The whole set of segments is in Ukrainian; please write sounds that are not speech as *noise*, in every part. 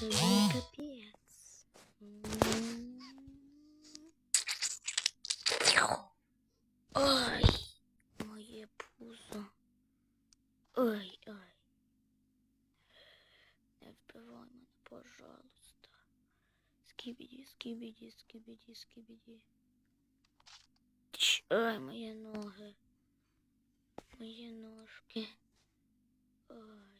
Тобі капець. М. Ой, моє пузо. Ой, ой. Не вбивай мене, пожалуйста. Скибіді, скибіді, скибіді, скибіді. Тш, Ой, мої ноги. Мої ножки. Ой. Ой.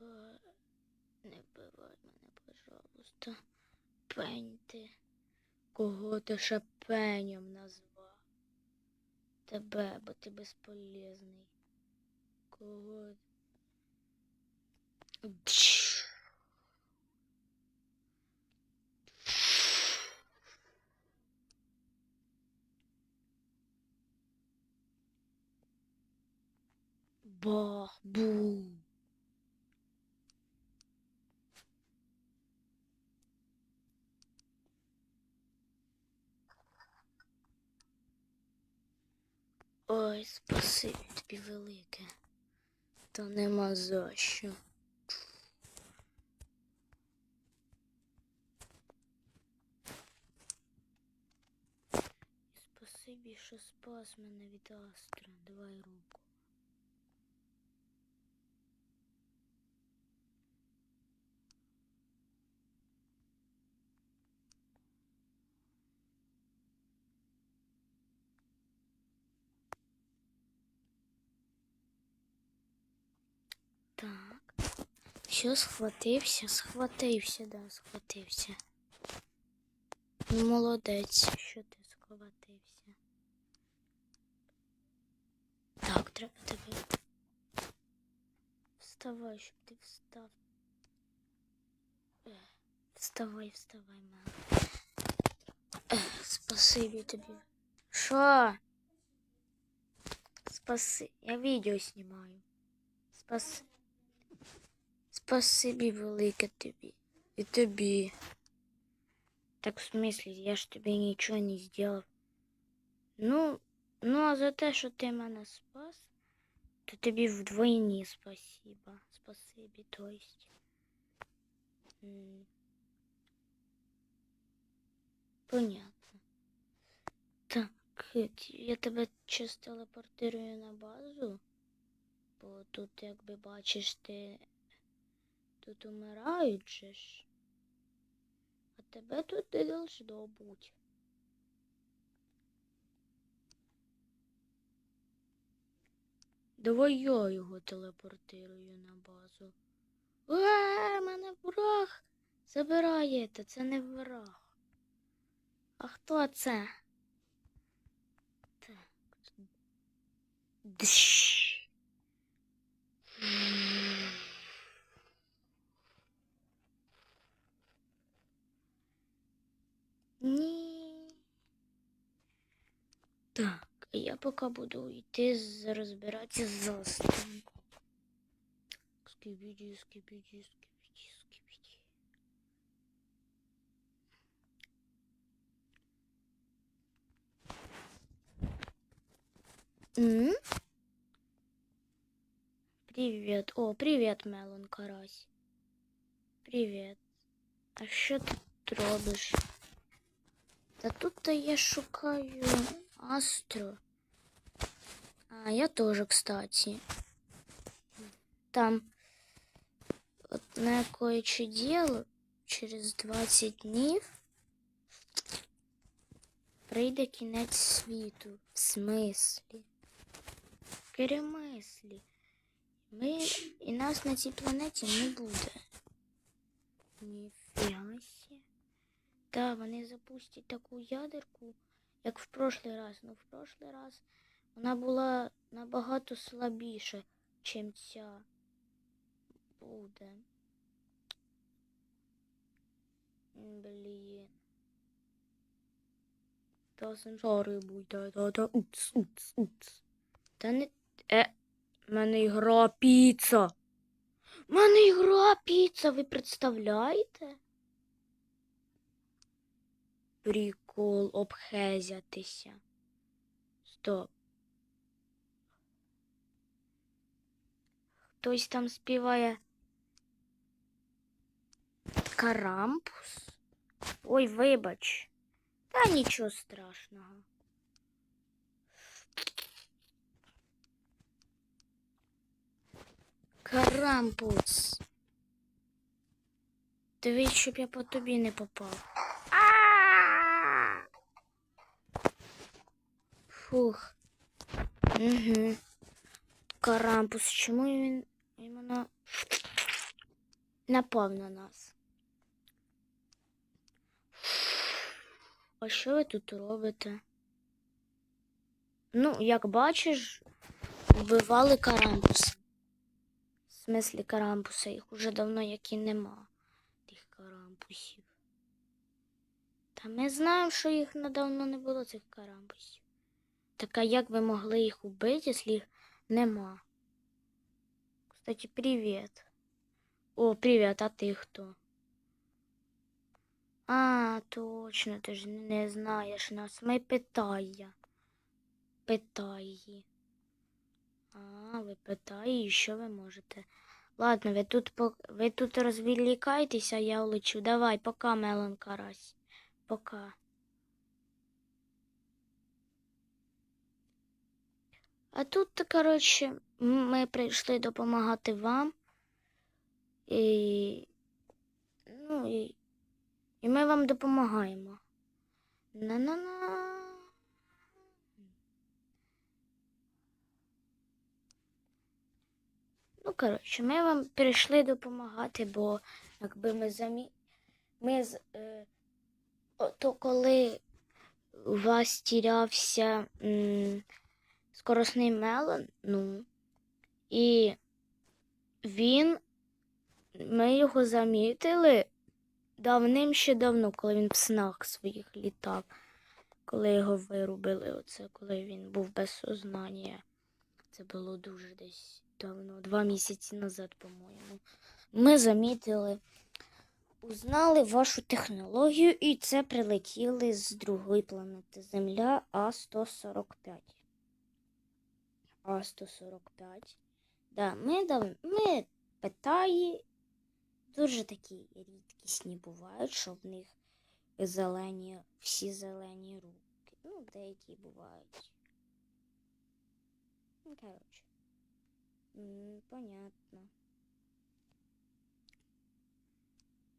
Не вбивай мене, пожалуйста. Пень ти. Кого ти ще пенем назвав? Тебе, бо ти безполезний. Кого? Бах, бу. Ой, спасибі тобі велике. Та нема за що. Спасибі, що спас мене від Астра. Давай руку. Так. Що схватився? Схватився, да, схватився. Ну, молодець, що ти схватився. Так, треба тебе. Вставай, щоб ти встав. Вставай, вставай, мама. Спасибі тобі. Що? Спаси. Я відео знімаю. Спас... Спасибі велике тобі. І тобі. Так в смислі, я ж тобі нічого не зробив. Ну, ну а за те, що ти мене спас, то тобі вдвойні спасибо. Спасибі, то есть. Понятно. Так, я тебе час телепортирую на базу. Бо тут, якби бачиш, ти тут умирають же ж. А тебе тут не должно бути. Давай я його телепортирую на базу. Е, мене враг забираєте, це не враг. А хто це? Так. Дщ. Ні. Так, я поки буду йти з- розбиратися з остром. Скибіді, скибіді, скибіді, скибіді. М? Привет. О, привет, Мелон Карась. Привет. А що ти тут робиш? Та тут то я шукаю Астро. А, я тоже, кстати. Там одне кое-що діло через 20 днів прийде кінець світу. В смислі? В перемислі. Ми і нас на цій планеті не буде. Ніфіга сі. Да, вони запустять таку ядерку, як в прошлий раз. Ну, в прошлий раз вона була набагато слабіша, чим ця буде. Блін. Та сенсори будь, та та уц, уц, уц. Та не. Е, мене ігра піца. Мене ігра піца, ви представляєте? Прикол обхезятися. Стоп. Хтось там співає Карампус? Ой, вибач. Та нічого страшного. Карампус. Дивись, щоб я по тобі не попав. А! Фух. Угу. Карампус, чому він іменно напав на нас? А що ви тут робите? Ну, як бачиш, вбивали карампуса. В смислі карампуса, їх уже давно як і нема, тих карампусів. Та ми знаємо, що їх недавно не було, цих карампусів. Так а як ви могли їх убити, якщо їх нема? Кстати, привіт. О, привіт, а ти хто? А, точно, ти ж не знаєш нас. Ми питає. Питає. А, ви питає, що ви можете. Ладно, ви тут ви тут розвлікайтеся, я улечу. Давай, пока, Мелон Карась. Пока. А тут, коротше, ми прийшли допомагати вам. І. Ну, і, і ми вам допомагаємо. На-на-на. Ну, коротше, ми вам прийшли допомагати, бо якби ми замі... Ми з. Е... То коли у вас тірявся м... скоросний мелон, ну, і він. Ми його замітили давним ще давно, коли він в снах своїх літав, коли його вирубили, оце, коли він був без сознання. Це було дуже десь давно, два місяці назад, по-моєму. Ми замітили, узнали вашу технологію, і це прилетіли з другої планети Земля А-145. А-145. Да, ми, дав... ми питаї дуже такі рідкісні бувають, що в них зелені, всі зелені руки. Ну, деякі бувають. Ну, коротше. Понятно.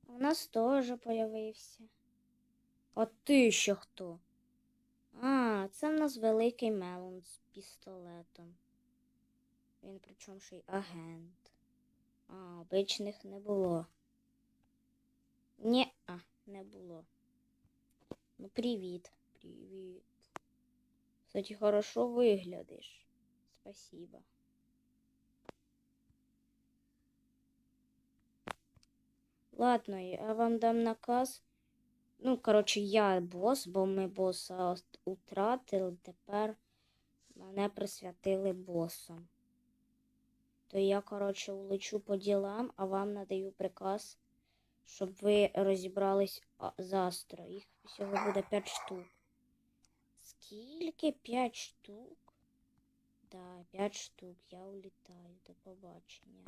У нас теж появився. А ти ще хто? А, це в нас великий мелон з пістолетом. Він причому ще й агент. А, обичних не було. Ні, а, не було. Ну, привіт. Привіт. Кстати, хорошо виглядиш. Спасибо. Ладно, я вам дам наказ. Ну, коротше, я бос, бо ми боса утратили, тепер мене присвятили босом. То я, коротше, улечу по ділам, а вам надаю приказ, щоб ви розібрались завтра. Їх всього буде 5 штук. Скільки? 5 штук? Да, 5 штук. Я улітаю. До побачення.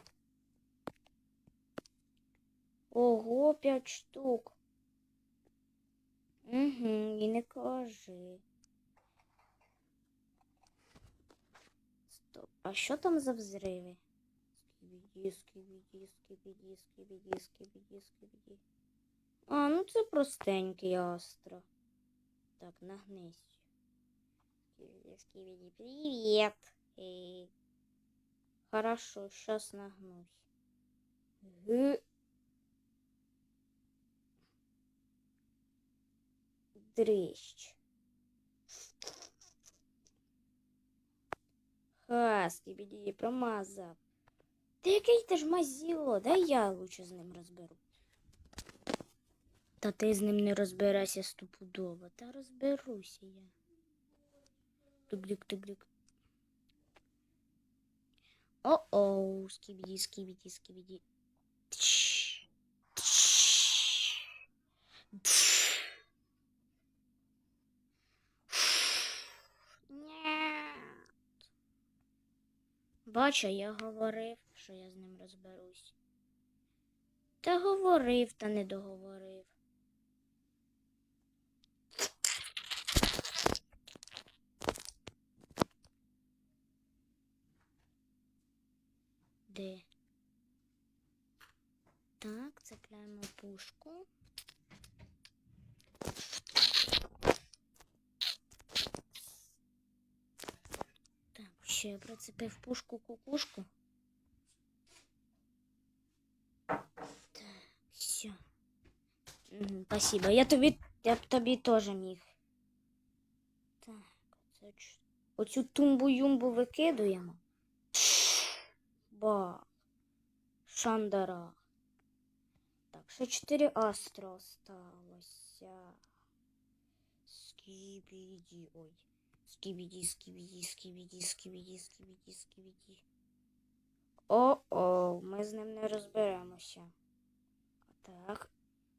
Ого, 5 штук. Угу, і не кажи. Стоп. А що там за взриви? Скібіді, скібіді, скібіді, скібіді, скібіді, скібіді. А, ну це простенький астро. Так, нагнись. Скибиди, скибиди, привет. Эй. Хорошо, сейчас нагнусь. Г. Дрищ. Ха, скибиди, промазав. Та який ти ж мазіло, дай я лучше з ним розберу. Та ти з ним не розбирайся стопудово. Та розберуся я. Тук-дик-тук-дик. О-оу, скибиди, скибиди, скибиди. Бачу, я говорив, що я з ним розберусь. Та говорив, та не договорив. Де? Так, цепляємо пушку. Ще я прицепив пушку кукушку. Так, все. Спасибо. Я тобі, я б тобі теж міг. Так, оце оцю тумбу-юмбу викидуємо. Ба. Шандара. Так, ще 4 астро осталося. Скібіді. Ой. Скібіді, скібіді, скібіді, скібіді, скібіді, скібіді. О-о, ми з ним не розберемося. Так.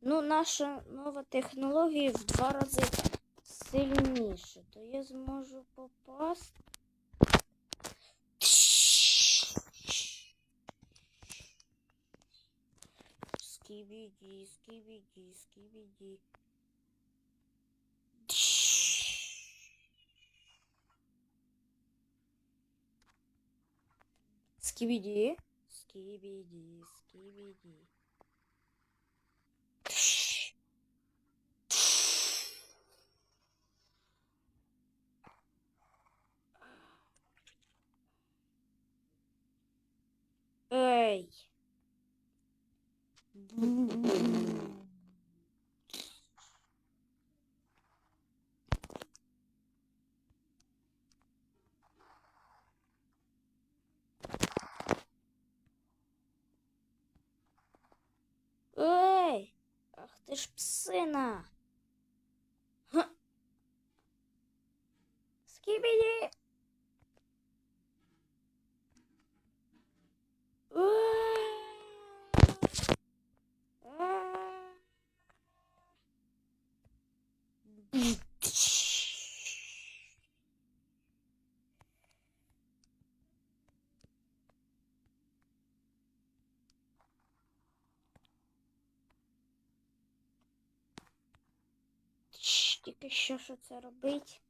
Ну, наша нова технологія в два рази сильніше, то я зможу попасти. Скибиди, скибиди, скибиди. Скибиди, скибиди, скибиди. Ты ж псина! Ха! Скибиди! Тільки що що це робить?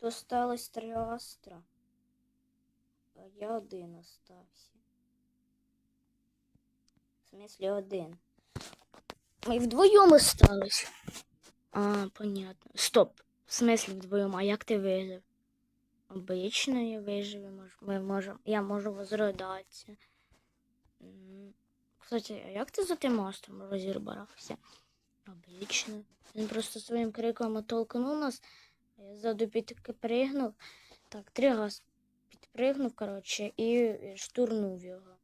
Досталось три астра. А я один остався. В смислі один. Ми вдвоєм остались. А, понятно. Стоп. В смислі вдвоєм, а як ти вижив? Обично я вижив, ми можем, я можу возродатися. Кстати, а як ти за тим мостом розірбарався? Обично. Він просто своїм криком оттолкнув нас, я ззаду підпригнув. Так, три раз підпригнув, коротше, і штурнув його.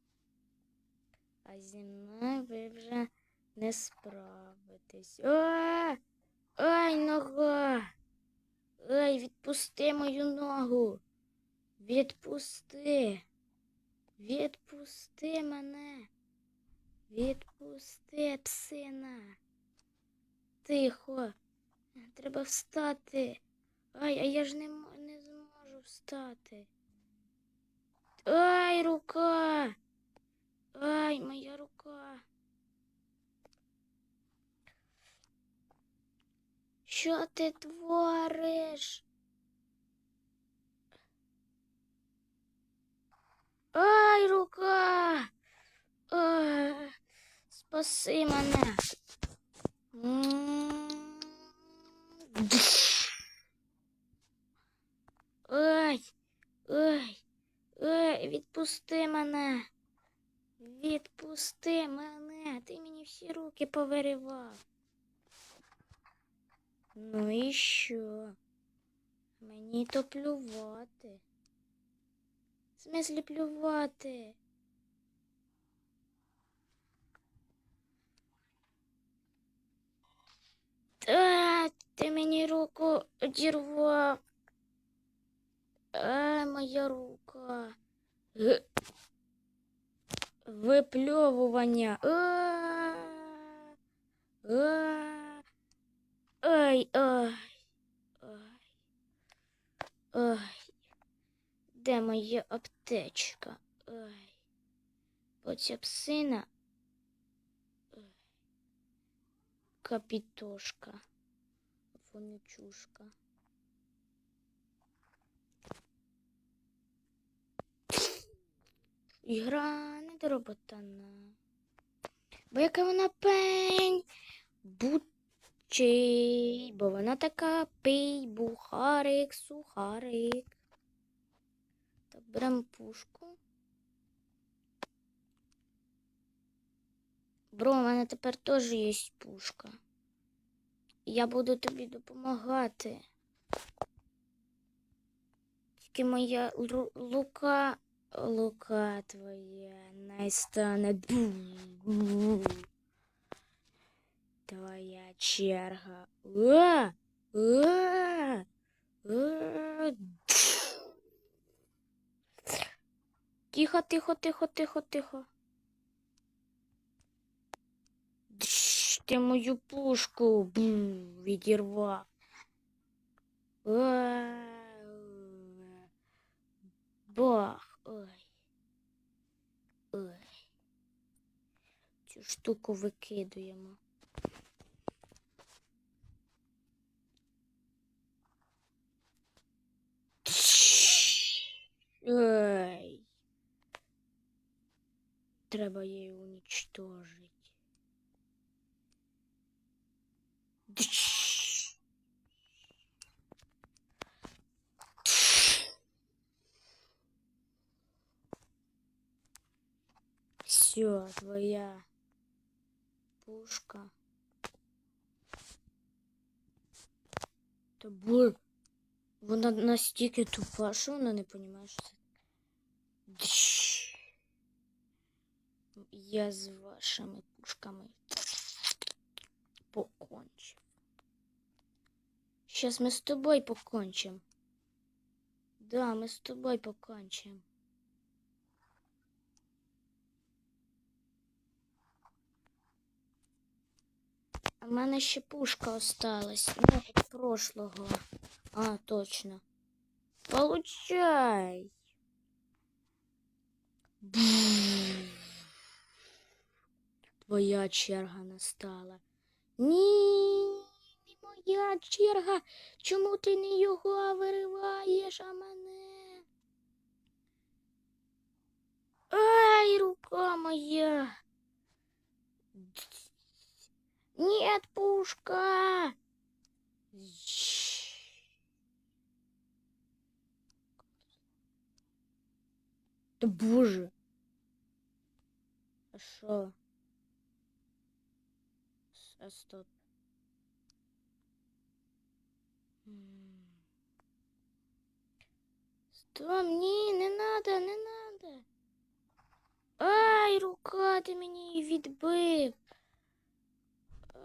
А зі мною ви вже не справитесь. А! Ай, нога! Ай, відпусти мою ногу. Відпусти. Відпусти мене. Відпусти, псина. Тихо. Треба встати. Ай, а я ж не, не зможу встати. Ай, рука. Ай, моя рука. Що ти твориш? Ай, рука. Ай, спаси мене. Ай, ай, ай, відпусти мене. Відпусти мене. Ти мені всі руки повиривав. Ну і що? Мені то плювати. В смислі плювати? Та, ти мені руку одірвав. А, моя рука. Г. Випльовування. А, а. Ай, ай, ай. Де моя аптечка? Ай. Бо псина е, капітошка, вонючушка. Ігра недороботана. Бо яка вона пень, бучий, бо вона така пий, бухарик, сухарик. Так, беремо пушку. Бро, у мене тепер теж є пушка. Я буду тобі допомагати. Тільки моя лука, лука твоя не стане. Твоя черга. Тихо, тихо, тихо, тихо, тихо. Дш, Ти мою пушку бу, відірвав. Бах. Ой. Ой. Цю штуку викидуємо. Ой. Треба її уничтожить. Все, твоя пушка. Та бо вона настільки тупа, що вона не розуміє, що це. Дш. Я з вашими пушками покончив. Сейчас мы с тобой покончим. Да, мы с тобой покончим. А в мене ще пушка осталась. Ну, від прошлого. А, точно. Получай. Бум. Твоя черга настала. Ні, не моя черга. Чому ти не його вириваєш, а мене? Ай, рука моя. Нет, пушка. Да боже. А що? С- А стоп. М. Стоп, ні, не надо, не надо. Ай, рука, ти мені її відбив.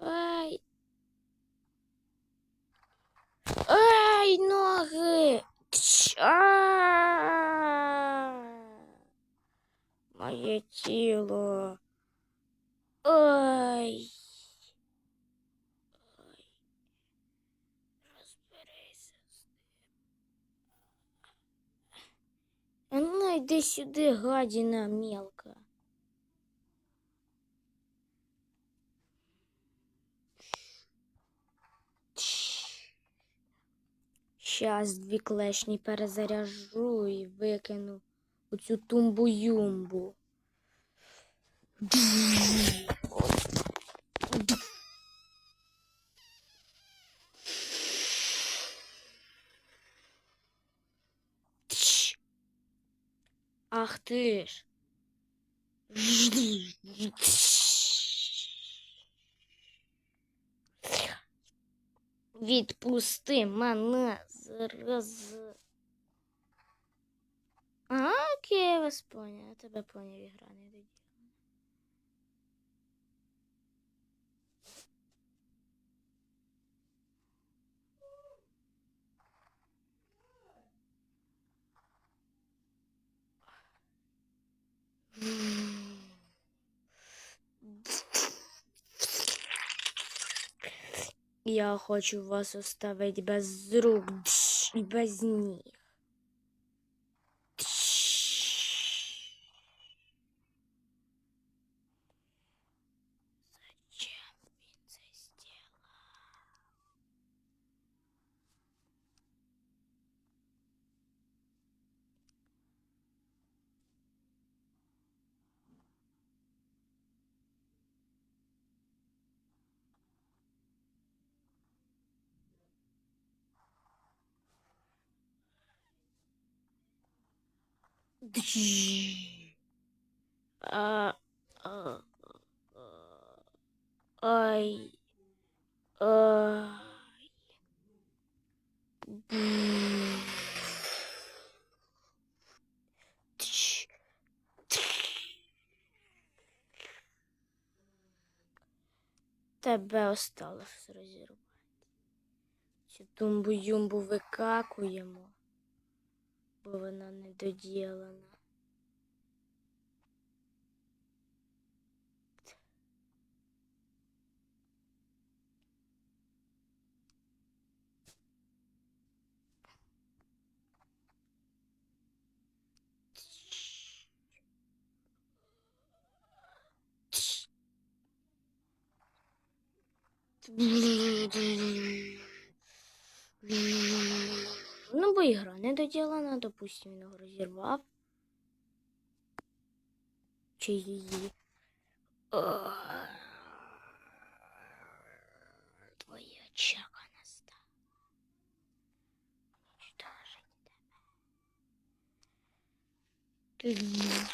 Ай. Ай, ноги. Тш, а. Моє тіло. Ой. Ой. Розберися з ним. А ну йди сюди, гадіна мелка. Щас дві клешні перезаряжу і викину у цю тумбу-юмбу. Ах ти ж. Відпусти мене зараз. А, окей, я вас поняв. Я тебе поняв, ігра не тоді. Я хочу вас оставить без рук і без. Дш. А, а, Ай. Ай. Тебе осталось розірвати. Цю тумбу-юмбу викакуємо, бо вона недоділана. Ну, *laughs* бо ігра не доділана, допустим, він його розірвав. Чи її. О, Твоя чака настала. Уничтожить тебе.